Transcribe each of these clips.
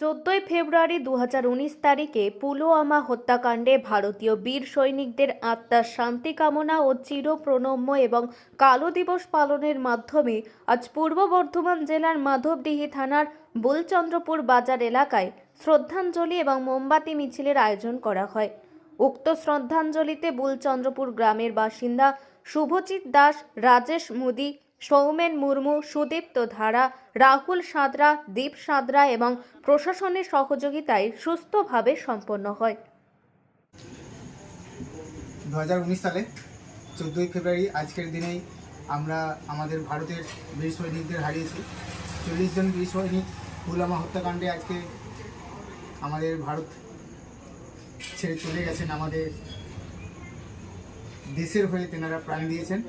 চোদ্দই ফেব্রুয়ারি দু হাজার উনিশ তারিখে পুলওয়ামা হত্যাকাণ্ডে ভারতীয় বীর সৈনিকদের আত্মার শান্তি কামনা ও চির প্রণম্য এবং কালো দিবস পালনের মাধ্যমে আজ পূর্ব বর্ধমান জেলার মাধবডিহি থানার বুলচন্দ্রপুর বাজার এলাকায় শ্রদ্ধাঞ্জলি এবং মোমবাতি মিছিলের আয়োজন করা হয়। উক্ত শ্রদ্ধাঞ্জলিতে বুলচন্দ্রপুর গ্রামের বাসিন্দা শুভজিৎ দাস, রাজেশ মুদি সৌমেন মুর্মু, সুদীপ্ত ধারা, রাহুল সাঁতরা, দীপ সাঁতরা এবং প্রশাসনের সহযোগিতায় সুস্থভাবে সম্পন্ন হয়। দু হাজার উনিশ সালে চোদ্দোই ফেব্রুয়ারি আজকের দিনেই আমরা আমাদের ভারতের বীর সৈনিকদের হারিয়েছি। চল্লিশ জন বীর সৈনিক পুলওয়ামা হত্যাকাণ্ডে আজকে আমাদের ভারত ছেড়ে চলে গেছেন। আমাদের দেশের হয়ে তেনারা প্রাণ দিয়েছেন।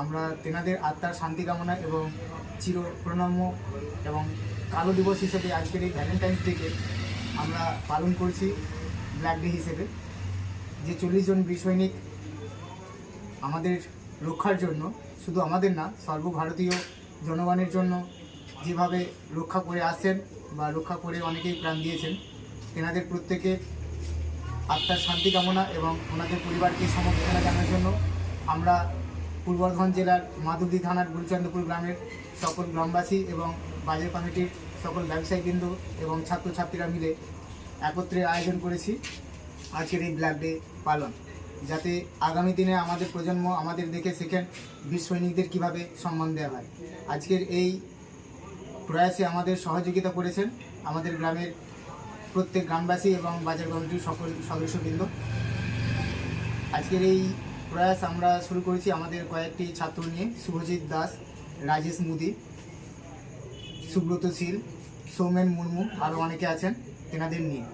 আমরা তেনাদের আত্মার শান্তি কামনা এবং চির প্রণম্য এবং কালো দিবস হিসেবে আজকের এই ভ্যালেন্টাইন্স ডেকে আমরা পালন করছি ব্ল্যাক ডে হিসেবে। যে চল্লিশ জন বীর সৈনিক আমাদের রক্ষার জন্য, শুধু আমাদের না, সর্বভারতীয় জনগণের জন্য যেভাবে রক্ষা করে আসছেন বা রক্ষা করে অনেকেই প্রাণ দিয়েছেন, তেনাদের প্রত্যেকে আত্মার শান্তি কামনা এবং ওনাদের পরিবারকে সমর্থনা জানার জন্য আমরা পূর্ব বর্ধমান জেলার মাধবদী থানার গুরুচন্দ্রপুর গ্রামের সকল গ্রামবাসী এবং বাজার কমিটির সকল ব্যবসায়ী ব্যবসায়ীবৃন্দ এবং ছাত্রছাত্রীরা মিলে একত্রে আয়োজন করেছি। আজকের এই ব্ল্যাক ডে পালন। যাতে আগামী দিনে আমাদের প্রজন্ম আমাদের দেখে শেখেন বীর সৈনিকদের কীভাবে সম্মান দেওয়া হয়। আজকের এই প্রয়াসে আমাদের সহযোগিতা করেছেন আমাদের গ্রামের প্রত্যেক গ্রামবাসী এবং বাজার কমিটির সকল সদস্যবৃন্দ। আজকের এই প্রয়াস আমরা শুরু করেছি আমাদের কয়েকটি ছাত্র নিয়ে, শুভজিৎ দাস, রাজেশ মুদি, সুব্রত শীল, সৌমেন মুর্মু আরও অনেকে আছেন, তেনাদের নিয়ে।